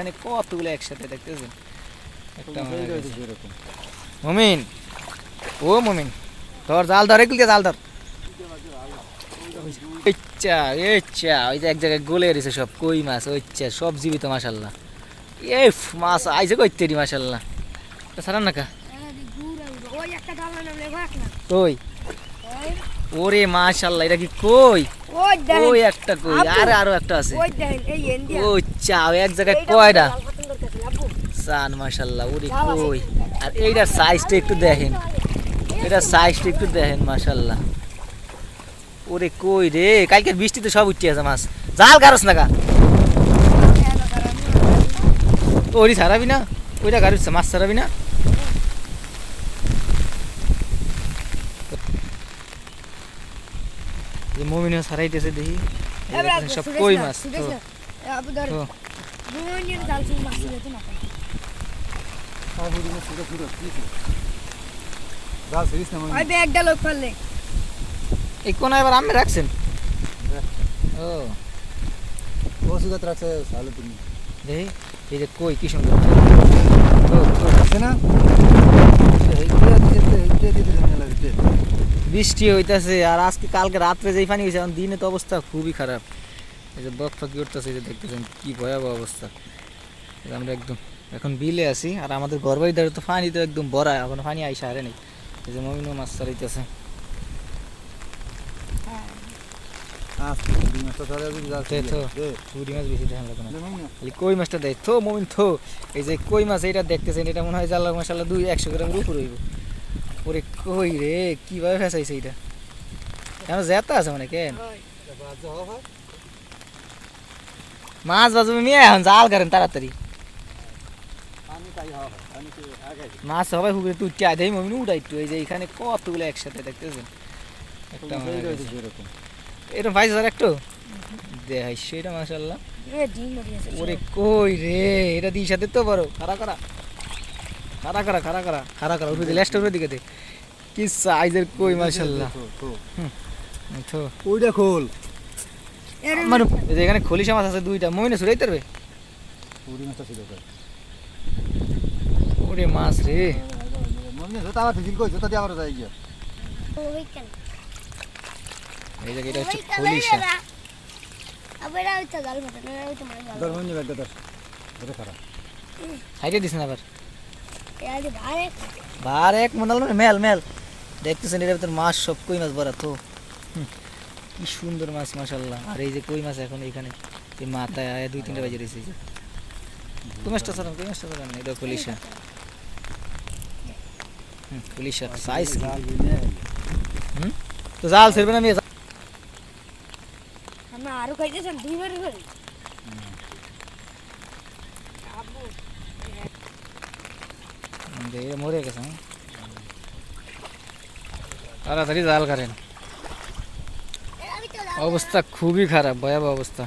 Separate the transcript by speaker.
Speaker 1: এখানে কতগুলো একসাথে দেখতেছেন? মমিন। ও মমিন। তোর জাল ধর এগুলো জাল ধর। ইচ্ছা ইচ্ছা। ওই যে এক জায়গায় গলে রয়েছে সব কই মাছ ইচ্ছা সব জীবিত মাসাল্লাহ এ মাছ আইসে কইতে দি মাসাল্লাহ সারান না কা?
Speaker 2: ওই একটা ডালা নামলে ভাগ না।
Speaker 1: কই?
Speaker 2: ওই
Speaker 1: ওরে মাশাল্লাহ এটা কি কই?
Speaker 2: ওই দেখেন
Speaker 1: ওই একটা কই আর আরও একটা আছে।
Speaker 2: ওই দেখেন এই এন্ডিয়া
Speaker 1: ও চা এক জায়গায় কয়টা? সান মাশাল্লাহ ওরে কই। আর এইটার সাইজটা একটু দেখেন। এটার সাইজটা একটু দেখেন মাশাল্লাহ ওরে কই রে কালকে বৃষ্টিতে সব উঠতে আছে মাছ। জাল গারস না কা ওরি ছাড়াবি না ওইটা গাড়ি মাছ ছাড়াবি না। যে মমিনও ছাড়াইতেছে দেখি। সব কই মাছ তো। এই কোন এবার আমি রাখছেন? ও।
Speaker 3: ওষুধ রাখছে ভালো তুমি
Speaker 1: এই যে কই কি সুন্দর। তো তো
Speaker 3: না?
Speaker 1: বৃষ্টি হইতাছে আর আজকে কালকে রাত্রে যেই পানি হয়েছে এখন দিনে তো অবস্থা খুবই খারাপ। এই যে বক ফাঁকি উঠতেছে যে দেখতেছেন কি ভয়াবহ অবস্থা। আমরা একদম এখন বিলে আছি আর আমাদের ঘর বাড়ি ধারে তো পানি তো একদম ভরা এখন পানি আইসা হারে নেই। এই যে মমিনও মাছ। খালি কই মাছটা দেয় থো মমিন থো। এই যে কই মাছ এটা দেখতেছেন এটা মনে হয় জাল্লা মশালা দুই একশো গ্রামের উপর হইব। ওরে কই রে? কীভাবে ফেসাইছে এইটা? কেন জেতা আছে মানে কেন?
Speaker 3: হয়?
Speaker 1: মাছ বাজবে মেয়ে এখন জাল করেন তাড়াতাড়ি।
Speaker 3: তাই।
Speaker 1: মাছ সবাই হুকুরে তুই উঠতে আয় মমিন উঠাই এই যে এখানে কতগুলো একসাথে দেখতেছেন? একটা।
Speaker 3: এরকম।
Speaker 1: এরকম পাইছে স্যার একটু? দেখাই সেটা মাসাল্লাহ
Speaker 2: এ
Speaker 1: ওরে কই রে? এটা দিয়ে সাথে তো বড়। খারা করা? খারা করা খারা করা খারা করা উপরে লেস্ট উপরে দিকে দে। কি সাইজের কই মাশাল্লাহ
Speaker 3: তো, ওইটা খোল।
Speaker 1: আমার এখানে খলিশা মাছ আছে দুইটা মইনে ছুড়াই তারবে
Speaker 3: পুরি মাছটা ছিল তো।
Speaker 1: ওরে মাছ রে।
Speaker 3: মনে হয় জোতা আবার ফিজিল কই জোতা দিয়ে আবার যাই গিয়া
Speaker 1: এই যে এটা হচ্ছে খলিশা।
Speaker 2: আবার ওইটা জাল ফাটা না ওইটা মাছ জাল
Speaker 3: ধর মনে ব্যাগটা ধর। ধরে খারাপ।
Speaker 1: হাইটে দিস না আবার।
Speaker 2: ভারে
Speaker 1: এক মনে হলো মেল মেল। দেখতেছেন এটার ভিতর মাছ সব কই মাছ ভরা তো কি সুন্দর মাছ মাশাল্লাহ আর এই যে কই মাছ এখন এখানে এই মাথায় আয় দুই তিনটা বাজে রয়েছে কই মাছটা সরান কই মাছটা সরান এটা খলিশা। হুম খলিশা সাইজ তো জাল ছেড়বে না মেয়ে?
Speaker 2: আরও খাইতেছেন দুইবার
Speaker 1: এটা মরে গেছে? তাড়াতাড়ি জাল করেন অবস্থা খুবই খারাপ ভয়াবহ অবস্থা